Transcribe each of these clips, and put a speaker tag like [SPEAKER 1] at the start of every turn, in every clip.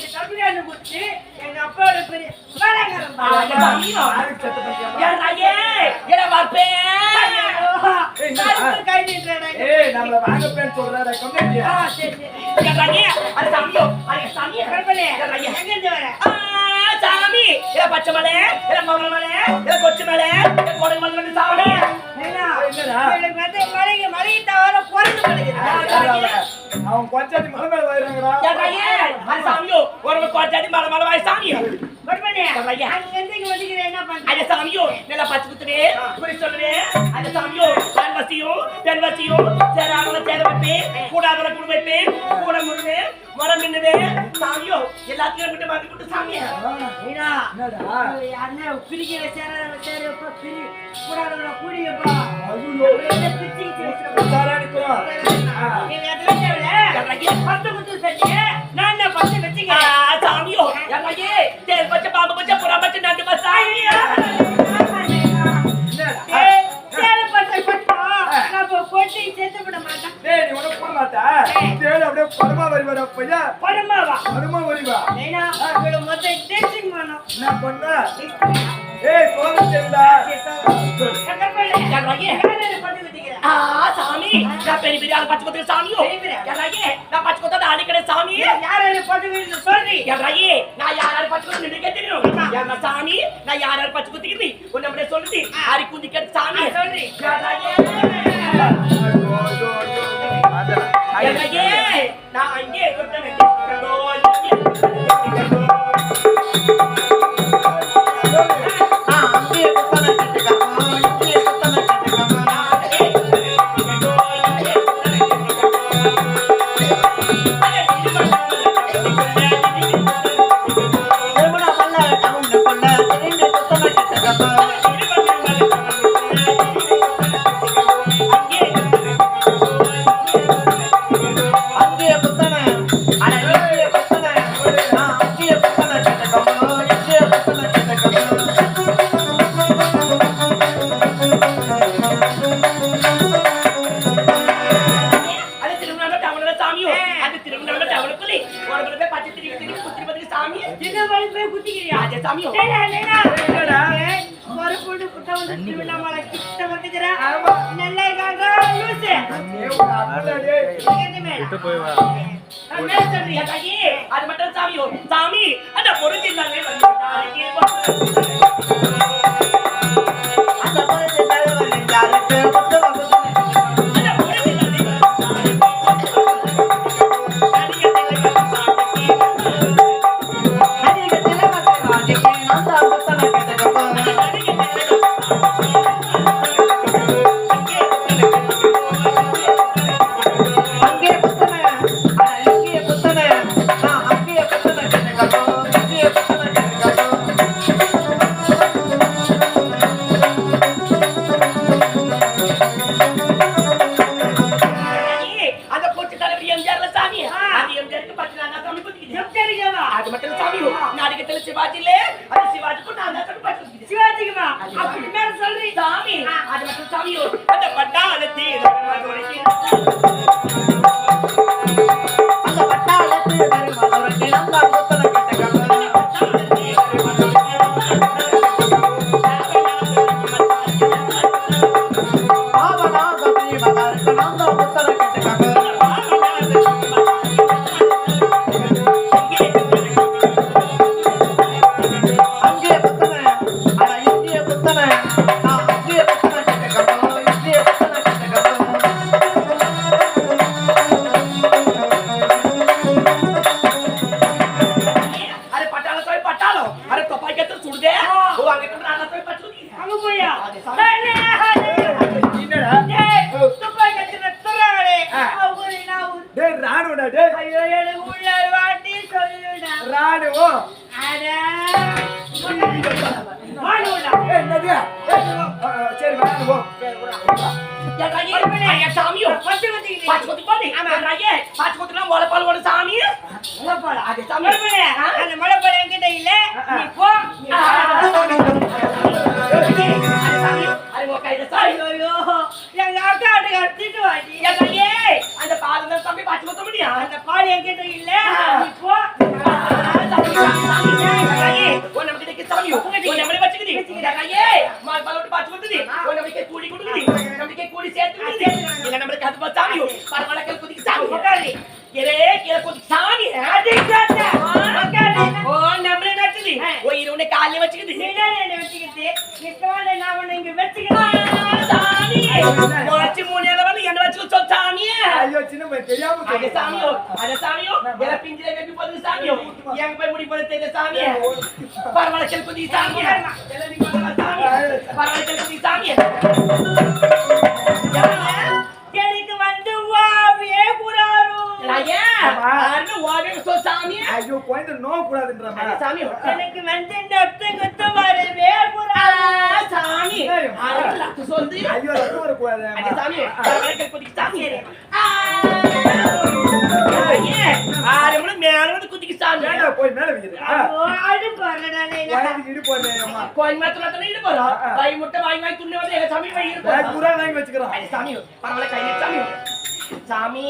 [SPEAKER 1] ரெண்டு குடிச்சு, எங்க அப்பாவோட பெரிய கை.
[SPEAKER 2] ஏய், நம்மள சொல்றாரே?
[SPEAKER 1] ஆ, சரி, சரி.
[SPEAKER 3] அது சாமியோ? சாமி. இல்ல பச்சை மலை இல்ல மங்கள மலை இல்ல கொச்சு மலை இல்ல கொடை மலை
[SPEAKER 1] ஏன்னா,
[SPEAKER 2] என்னடா?
[SPEAKER 1] எனக்கு வந்து மலைக்கு மலைக்கு தவிர பிறந்து படுகிறது.
[SPEAKER 2] அவன் கொஞ்சாட்டி மலை மேல
[SPEAKER 3] அது சாமியோ ஒரு கோட்டாடி மலை மலை வாய் சாமி அது சாமியோ நல்லா பச்சை குத்துவே குறி சொல்லுவே. அது சாமியோ பெண் வசியும் பெண் வசியும் சேராதவன சேர வைப்பேன் கூடாதவன கூட வைப்பேன் கூட முடுவே மரம் மின்னுவே. சாமியோ எல்லாத்தையும் விட்டு மாத்தி விட்டு சாமியா?
[SPEAKER 1] யாருன்னா பிரிக்கிற சேராதவன சேருப்பா, பிரி, கூடாதவன கூடியப்பா.
[SPEAKER 2] ஐயோ,
[SPEAKER 1] அப்படியே
[SPEAKER 3] தேர் பச்சை பாம்பு பச்சை புறா பச்சை நண்டு பச்சாயியா
[SPEAKER 2] என்னடா?
[SPEAKER 1] ஏய், சேரு பச்சை கொட்டா, நம்ம கொட்டி செத்து விட மாட்டோம்.
[SPEAKER 2] டேய், நீ உனக்கு போட மாட்டா? தேடு அப்படியே பரமா வருவாடா, பையா.
[SPEAKER 1] பரமாவா?
[SPEAKER 2] பரமா வருவா.
[SPEAKER 1] ஏன்னா, இவளை மொத்தம் டேஸ்டிங் பண்ணணும்.
[SPEAKER 2] என்ன பண்ண?
[SPEAKER 1] யார்
[SPEAKER 3] சாமி நான் பெரிய பெரிய ஆள் பச்சை குத்துற சாமியோ எல்லையே நான் பச்சை குத்தாத அடிக்கிற சாமி
[SPEAKER 1] யார் பத்து குத்திக்கிறா? சொல்றீ.
[SPEAKER 3] எல்லையே நான் யார் யார் பச்சை குத்து நினைக்க தெரியும் என்ன சாமி நான் யார் யார் பச்சை குத்திக்கிறி உன்னை அப்படியே சொல்லுது அரி குந்தி கேட்டு சாமி
[SPEAKER 1] ஆ, சொல்றீ.
[SPEAKER 3] எல்லையே அது மட்டும் சாமியோ. சாமி அந்த பொருந்தில்லாமே வந்து அது மட்டும் சாமி நாடகத்துல சிவாஜில அது சிவாஜிக்கும் நான் தான் பட்டு குத்திக்கிது
[SPEAKER 1] சிவாஜிக்குமா? அப்படி மேல சொல்றீ.
[SPEAKER 3] சாமி அது மட்டும் சாமியோ அந்த பட்டாளத்தில் காலையில வச்சுக்குது
[SPEAKER 1] நீ என்ன என்ன வச்சுக்கிட்டு இஷ்டமான நான் உன்னை இங்க
[SPEAKER 3] சாமி முளைச்சு மூணு இளவல் என்ன வச்சு சொல் சாமியே
[SPEAKER 2] ஐயோ சின்ன பையன் தெரியாம
[SPEAKER 3] அது சாமியோ அது சாமியோ எல பிஞ்சில வெட்டி போது சாமியோ? எங்க போய் முடி போது தெரியல சாமியே. பரவாயில்ல செல்பதி சாமியே. எல நீ போது சாமியே. பரவாயில்ல செல்பதி சாமியே.
[SPEAKER 1] எனக்கு வந்து
[SPEAKER 3] ஐயோ
[SPEAKER 2] குழந்தை நோக கூடாதுன்றமா
[SPEAKER 3] அது சாமியோ
[SPEAKER 1] எனக்கு வந்து நொத்து குத்து வரவே
[SPEAKER 3] சாமி சொல்லு
[SPEAKER 2] ஐயோ ரத்தம் வரக்கூடாது
[SPEAKER 3] சாமி ஆறு மணி மேல வந்து சாமி.
[SPEAKER 2] போய் மேல
[SPEAKER 3] வாய் முட்டை துண்ணு வந்து எங்க சாமி
[SPEAKER 2] வாங்கி வச்சுக்கிறோம்
[SPEAKER 3] சாமி பரவாயில்ல கை நீட்டு சாமி. சாமி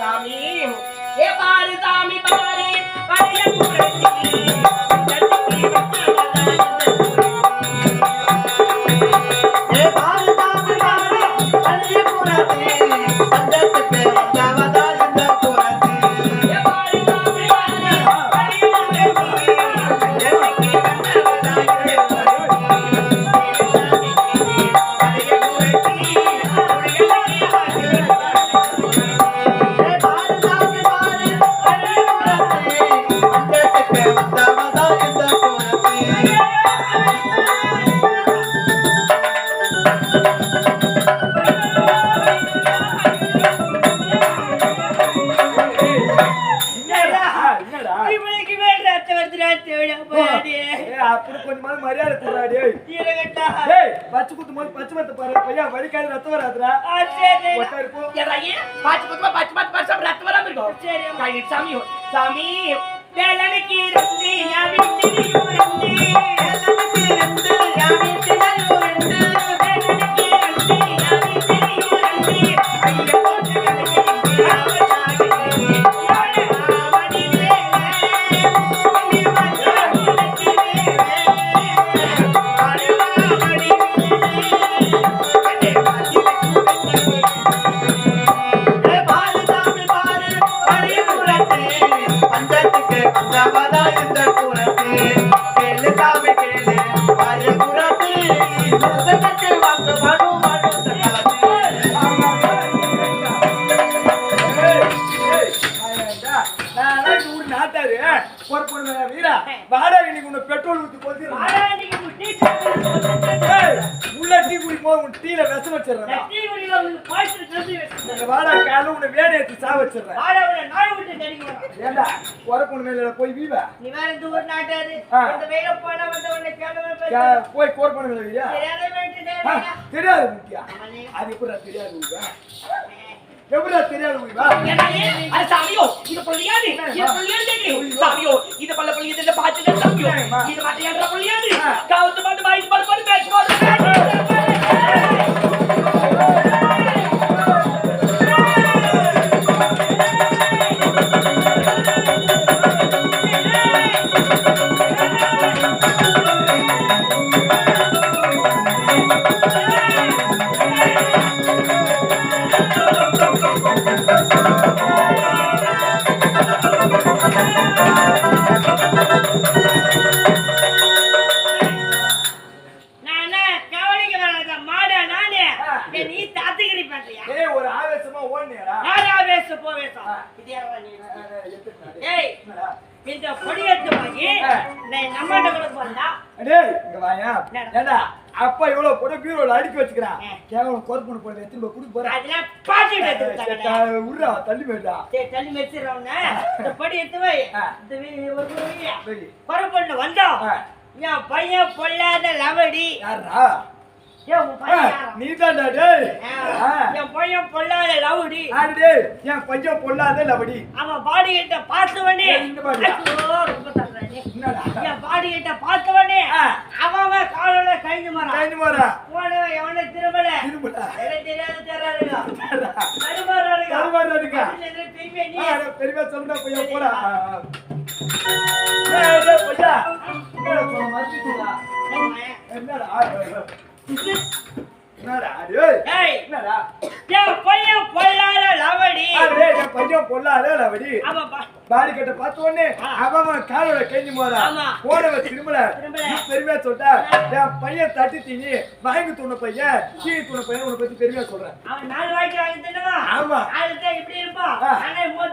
[SPEAKER 3] சாமி ஏ பாரு சாமி பாரு
[SPEAKER 2] Gracias. சா வச்சிடுறேன்
[SPEAKER 1] ஆடா உன்னை நாய் விட்டு கடிக்கணும்.
[SPEAKER 2] ஏண்டா பொறுப்பு மேல போய் வீவா?
[SPEAKER 1] நீ வேற இந்த ஊர் நாட்டாரு. இந்த வெயில போனா வந்து உன்னை கிளம்ப
[SPEAKER 2] கா-
[SPEAKER 1] பேச-
[SPEAKER 2] போய் கோர்ப்பன மேல வீடியா
[SPEAKER 1] தெரியாத வேண்டியதே.
[SPEAKER 2] தெரியாது? முக்கியா? அது எப்படிடா தெரியாது
[SPEAKER 3] அது சாமியோ இது இது சாமியோ இது பல்ல சாமியோ இது கவுத்து பேச்சு பாட்டு
[SPEAKER 2] பீரோல அடுக்கி வச்சுக்கிறான். கேவலம் கோர்புன போய் எடுத்து போய் குடுக்க போறேன்
[SPEAKER 1] அதெல்லாம் எடுத்துட்டாங்க
[SPEAKER 2] உருடா தள்ளி போயிடா
[SPEAKER 1] சரி தள்ளி மெச்சிடுறவங்க இந்த படி எடுத்து வை.
[SPEAKER 2] ஆ.
[SPEAKER 1] இந்த வீ- ஒரு வீ-
[SPEAKER 2] சரி.
[SPEAKER 1] குறை பண்ண வந்தோம். என் பையன் பொல்லாத லவடி.
[SPEAKER 2] யாரா நீ.
[SPEAKER 1] என் பையன் பொல்லாத லவடி.
[SPEAKER 2] ஆடு டேய்? என் பையன் பொல்லாத லபடி
[SPEAKER 1] அவன் பாடி. கிட்ட பார்த்தவனே என் பாடி கிட்ட பார்த்தவனே. அவன் காலோட கழிஞ்சு மரம்
[SPEAKER 2] கைது போறா.
[SPEAKER 1] போனவன் எவனே திரும்பல. எனக்கு தெரியாது தெரியாதுங்க. திரும்பி நீ?
[SPEAKER 2] பெரியமா சொல்லுடா பையன் போடா. பையா. என்னடா
[SPEAKER 1] பையன் பொல்லாத லவடி.
[SPEAKER 2] ஆ, பாடி கட்ட பார்த்த உடனே. அவன் காலோட கெஞ்சி போறா. போனவ திரும்பல பெருமையா சொல்லிட்டா என் பையன் தட்டி தீனி வாங்கி தூண பையன் கீ தூண பையன் உன்னை பத்தி பெருமையா சொல்றேன்
[SPEAKER 1] அவன் நாலு வாய்க்கு வாங்கி தின்னுவான்.
[SPEAKER 2] ஆமா.
[SPEAKER 1] ஆளுதான் இப்படி இருப்பான்.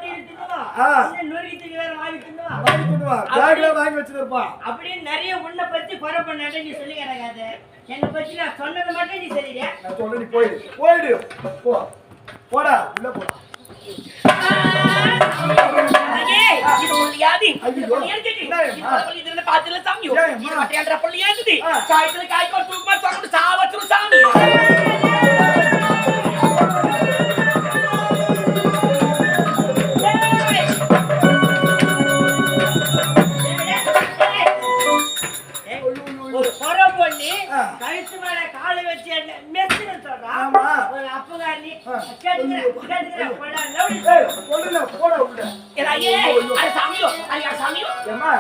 [SPEAKER 1] தின்னுவான்.
[SPEAKER 2] ஆ.
[SPEAKER 1] இன்னும் நொறுக்கி தூக்கி வேற வாங்கி தின்னுவான்.
[SPEAKER 2] வாங்கி தூணுவா பேக்ல வாங்கி வச்சிருப்பான்
[SPEAKER 1] அப்படின்னு நிறைய உன்னை பத்தி குறை பண்ணாத நீ சொல்லி கிடக்காத என்னை பத்தி நான் சொன்னது மட்டும் நீ சொல்லிடுறியா
[SPEAKER 2] நான் சொல்ல நீ போயிடு போயிடு போ போடா உள்ள போடா
[SPEAKER 3] ஏய்,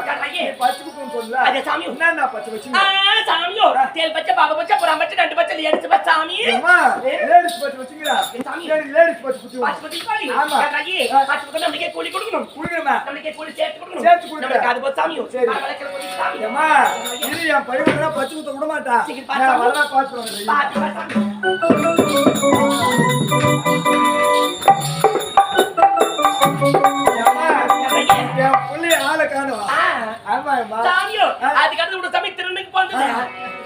[SPEAKER 2] ஏய். பச்சை குப்பம் சொல்லல
[SPEAKER 3] அது சாமி.
[SPEAKER 2] என்னண்ணா பச்சை வச்சுங்க
[SPEAKER 3] சாமியோ. தேல் பச்சை, பாக பச்சை, புறா பச்சை, ரெண்டு பச்சை, எரிச்சு பச்சை, சாமி.
[SPEAKER 2] ஏம்மா லேடிஸ் பச்சை வச்சுங்களா
[SPEAKER 3] சாமி.
[SPEAKER 2] லேடிஸ் பச்சை குத்தி
[SPEAKER 3] பச்சை பச்சை பாடி.
[SPEAKER 2] ஆமா.
[SPEAKER 3] பச்சை பச்சை நம்மளுக்கே கூலி கொடுக்கணும்.
[SPEAKER 2] குடுங்கம்மா
[SPEAKER 3] நம்மளுக்கே கூலி சேர்த்து கொடுக்கணும்.
[SPEAKER 2] சேர்த்து கொடுக்குறேன்.
[SPEAKER 3] நம்மளுக்கு அது போல சாமியோ.
[SPEAKER 2] சரி.
[SPEAKER 3] நான் வளர்க்கிற கூலி சாமி.
[SPEAKER 2] ஏம்மா இது என் பையன் பச்சை குத்த விட மாட்டான்
[SPEAKER 3] சரி,
[SPEAKER 2] நான். வரலாம்
[SPEAKER 3] பாத்து, அதுக்கடுத்து உங்க சாமி திருநெல்வேலிக்கு போனது.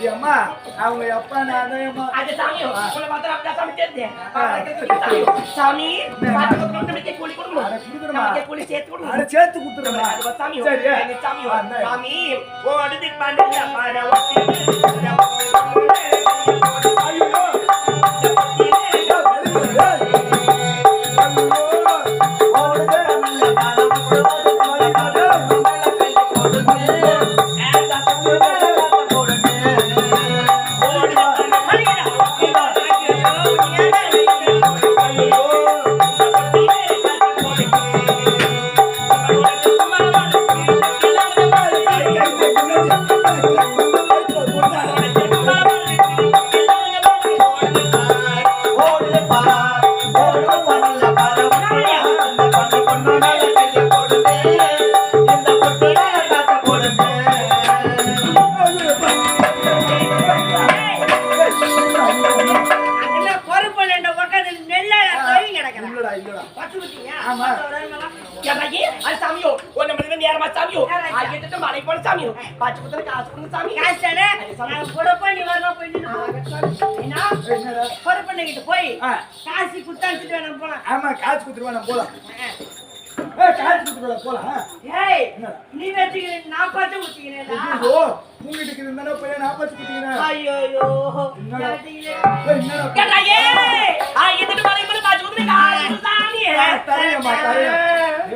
[SPEAKER 2] ஏம்மா அவங்க அப்பா நான்
[SPEAKER 3] அது சாமியோ, உங்களை பார்த்தா அப்படிதான் சாமி. சாமியோ, சாமி, நம்மளுக்கே கூலி கொடுக்கணுமா? நம்மளுக்கே கூலி சேர்த்து அது
[SPEAKER 2] சரி இந்தா.
[SPEAKER 3] சாமி,
[SPEAKER 2] ஐயோ ஐயோ உங்ககிட்ட இருந்தா பையன்
[SPEAKER 1] ஐயோ
[SPEAKER 2] என்னடா? தரையம்மா தரையம்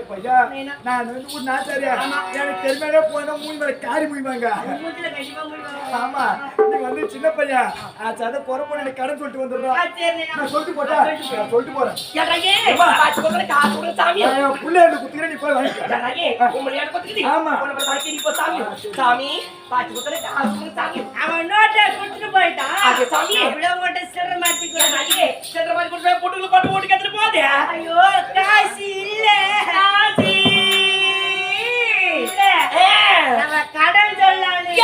[SPEAKER 2] பையா? நான் வந்து ஒரு நாச்சாரியா எனக்கு தெரியாத போனா மூணு காரி முடிவாங்க ஆமா. நீ வந்து சின்ன பையன். எனக்கு கடன் சொல்லிட்டு வந்துடுறோம். நான் சொல்லிட்டு நான் சொல்லிட்டு போறேன். நான் நீ போய். ஆமா.
[SPEAKER 3] சாமி. பாச்சு குத்துற சாமி.
[SPEAKER 1] அவன் நோட்டை கொடுத்துட்டு போயிட்டான்.
[SPEAKER 3] சாமி. போட்டு ஓட்டு கத்துட்டு போதே.
[SPEAKER 1] ஐயோ காசு இல்ல
[SPEAKER 3] காசு.
[SPEAKER 1] இல்ல. நம்ம கடன் சொல்லான்னு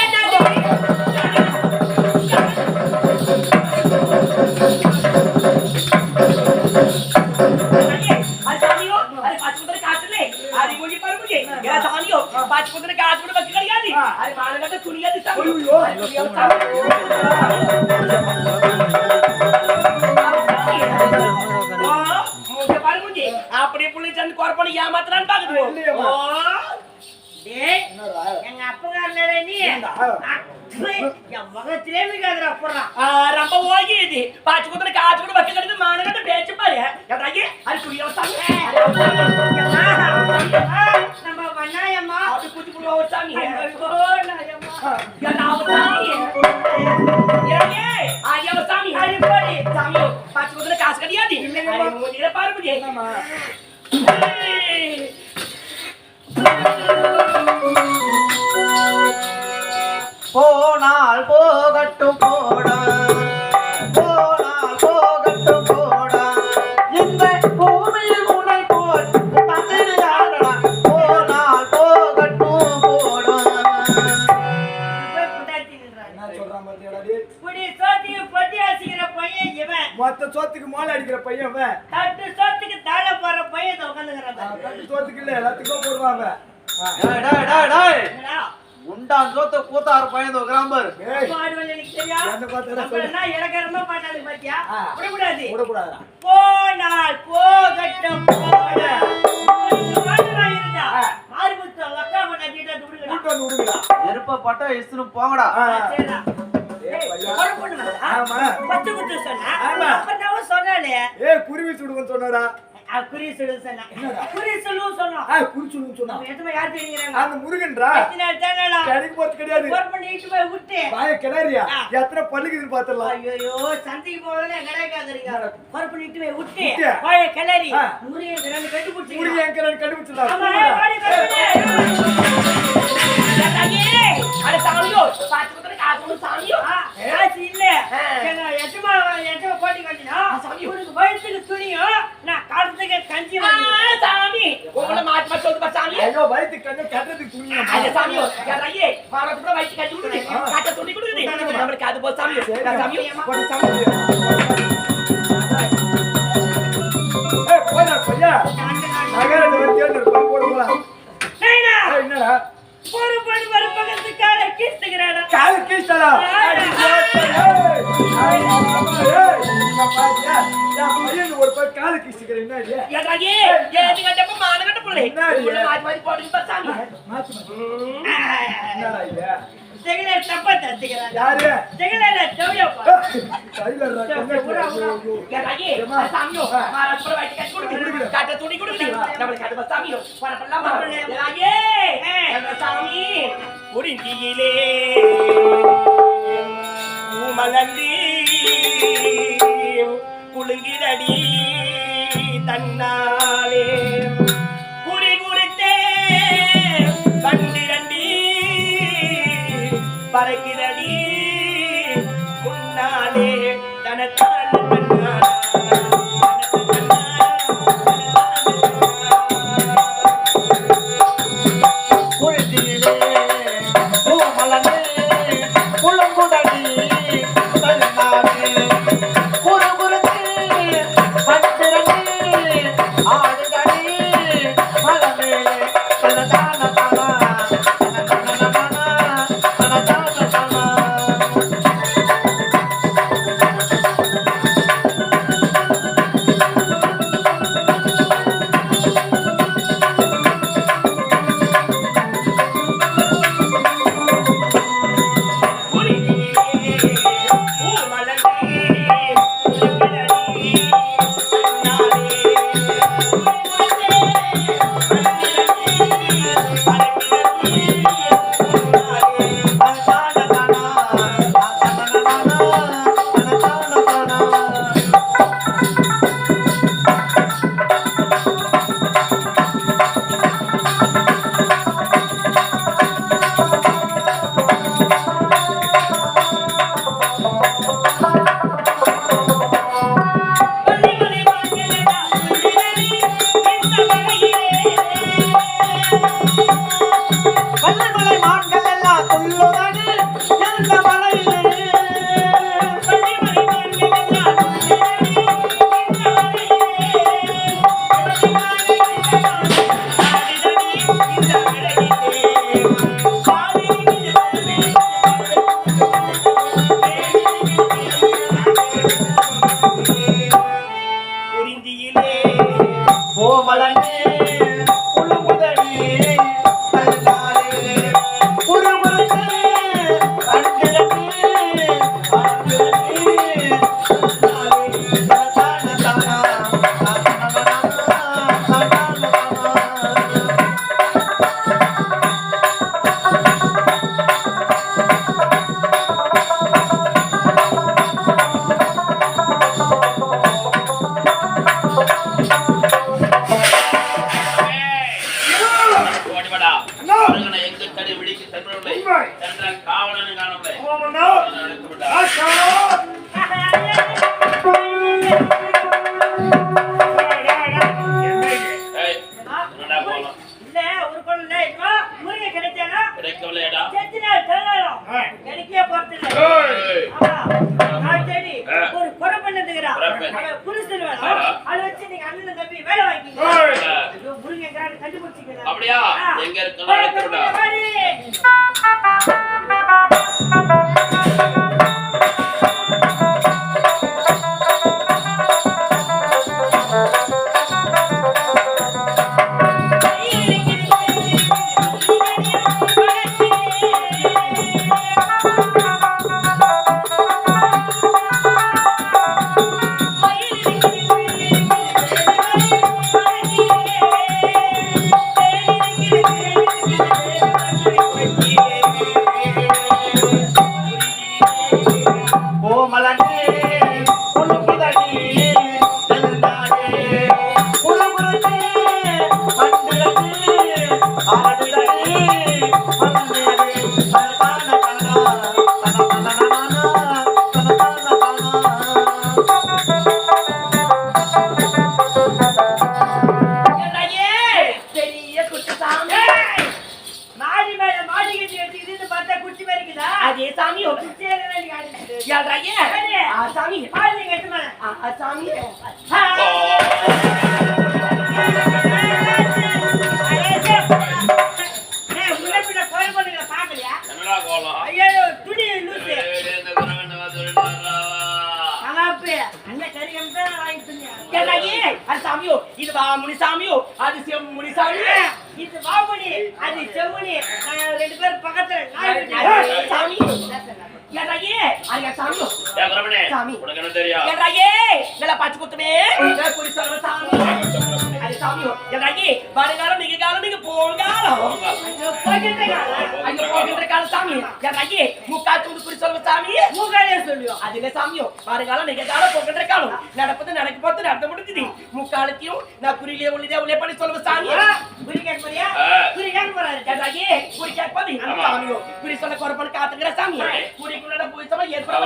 [SPEAKER 1] குத்து சொன்னா?
[SPEAKER 2] ஆமா.
[SPEAKER 1] சொன்னாலே
[SPEAKER 2] ஏ குருவி சுடுங்கன்னு
[SPEAKER 1] சொன்னாரா? குறி சொல்லு சொன்னா. குறி
[SPEAKER 2] சொன்னா.
[SPEAKER 1] எதுமே யார் தெரியுறாங்க
[SPEAKER 2] அந்த முருகன்டா
[SPEAKER 1] எத்தனை தேடலாம்
[SPEAKER 2] கடைக்கு
[SPEAKER 1] போய் விட்டு. பாய
[SPEAKER 2] எத்தனை பல்லுக்குது பாத்துறலாம்
[SPEAKER 1] ஐயோ சந்தைக்கு போறதுல கிடைக்காதுங்க போர் பண்ணி போய் விட்டு
[SPEAKER 2] பாய
[SPEAKER 1] முருகன் கிளறி.
[SPEAKER 2] கண்டுபிடிச்சு
[SPEAKER 1] முருகன்
[SPEAKER 2] கிளறி. கண்டுபிடிச்சலாம்
[SPEAKER 1] ஆமா
[SPEAKER 3] சாமியோ.
[SPEAKER 1] அது இல்ல. எட்டுமா எட்டுமா போட்டி கட்டினா இவனுக்கு வயிற்றுக்கு துணியும் நான் கழுத்துக்கு கஞ்சி
[SPEAKER 3] சாமி. உங்களை மாத்தி மாத்தி சொல்லுப்பா சாமி?
[SPEAKER 2] ஐயோ
[SPEAKER 3] வயிற்றுக்கு கஞ்சி கட்டுறதுக்கு துணியும்
[SPEAKER 2] ஐயா சாமி
[SPEAKER 1] காலை கீழ்த்துக்கிறாடா
[SPEAKER 2] காலை கீழ்த்தடா ஒரு பக்கம் காலு கிச்சுக்கிறேன் என்ன இல்லையா
[SPEAKER 1] செகண்ட் தப்பா தச்சுக்கிறான்
[SPEAKER 2] யாரு?
[SPEAKER 1] செகண்ட் தவியப்பா
[SPEAKER 3] துணி குலுங்கிடடி தன்னாலே. குறி குறித்தே கண்டிரண்டி பறக்கிறடி முன்னாலே. தனத்தால்
[SPEAKER 1] Usher! வாங்கி துணியா
[SPEAKER 3] யாராயே அது சாமியோ இது வா முனி சாமியோ அது செம் முனி சாமியோ
[SPEAKER 1] இது வாமணி அது நாங்க ரெண்டு பேரும் பக்கத்துல.
[SPEAKER 3] சாமி. சாமியோ?
[SPEAKER 4] ஏய், குரங்கண்ணே,
[SPEAKER 3] சாமி.
[SPEAKER 4] உனக்கு என்ன தெரியும்?
[SPEAKER 3] யாராயே நல்லா பாச்சு குத்துமே. சாமி. சாமியோ யாராயே வருங்காலம் நீங்க காலம் நீங்க
[SPEAKER 1] ஐயோ, போய்கிட்டே இருக்காங்க.
[SPEAKER 3] ஐயோ போகின்ற கால சாமி யாராயே முக்காச்சு வந்து குறி சொல்ற சாமி.
[SPEAKER 1] மூக்காலே சொல்லுவோம்.
[SPEAKER 3] அது இல்ல சாமியோ வருங்காலம் நீங்க காலம் போகின்ற காலம் நடப்பது நடக்க பார்த்து நடத்த முடிஞ்சுது. முக்காலத்தையும் நான் குறியிலே உள்ளதே உள்ளே பண்ணி சொல்ற சாமி.
[SPEAKER 1] குறி கேட்க போறியா. குறி கேட்க போறாரு.
[SPEAKER 3] யாராயே குறி கேட்பாது அந்த
[SPEAKER 4] ஆமா.
[SPEAKER 3] சாமியோ குறி சொல்ல குறப்பன காத்துக்கிற சாமி குறிக்குள்ள போய் சம ஏற்பட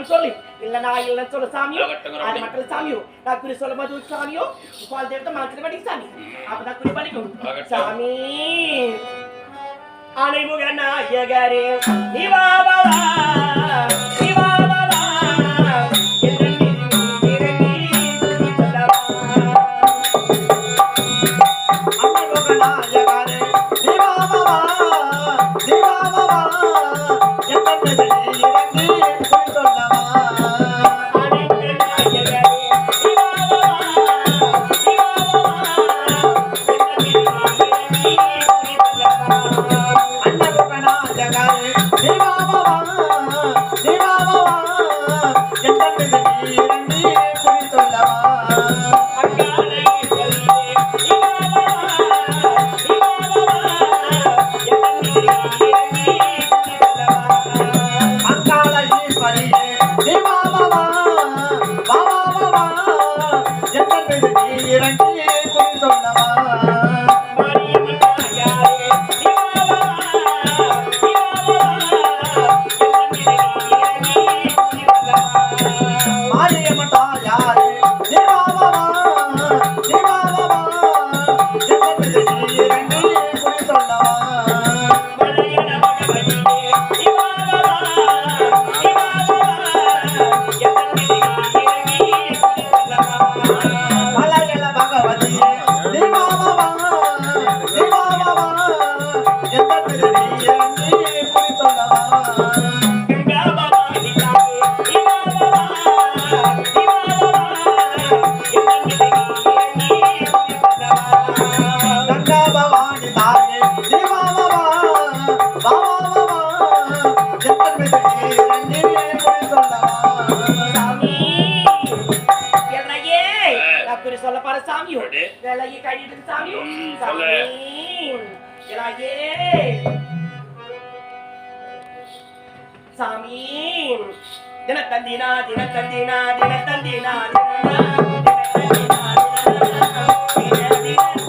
[SPEAKER 3] உண்மைன்னு சொல்லி இல்ல நான் இல்லைன்னு சொல்ல சாமியோ அது. மட்டும் சாமியோ நான் குறி சொல்லும் போது சாமியோ பால் தேவத்தை மனசுல பண்ணி சாமி. அப்பதான் குறி பண்ணிக்கும்
[SPEAKER 4] ஆகட்டும்.
[SPEAKER 3] விலகி கட்டிட்டு சாமி சாமி. தினத்தந்தினா தினத்தந்தினா தினத்தந்தினா தினத்தந்தினா தினத்தந்தினா.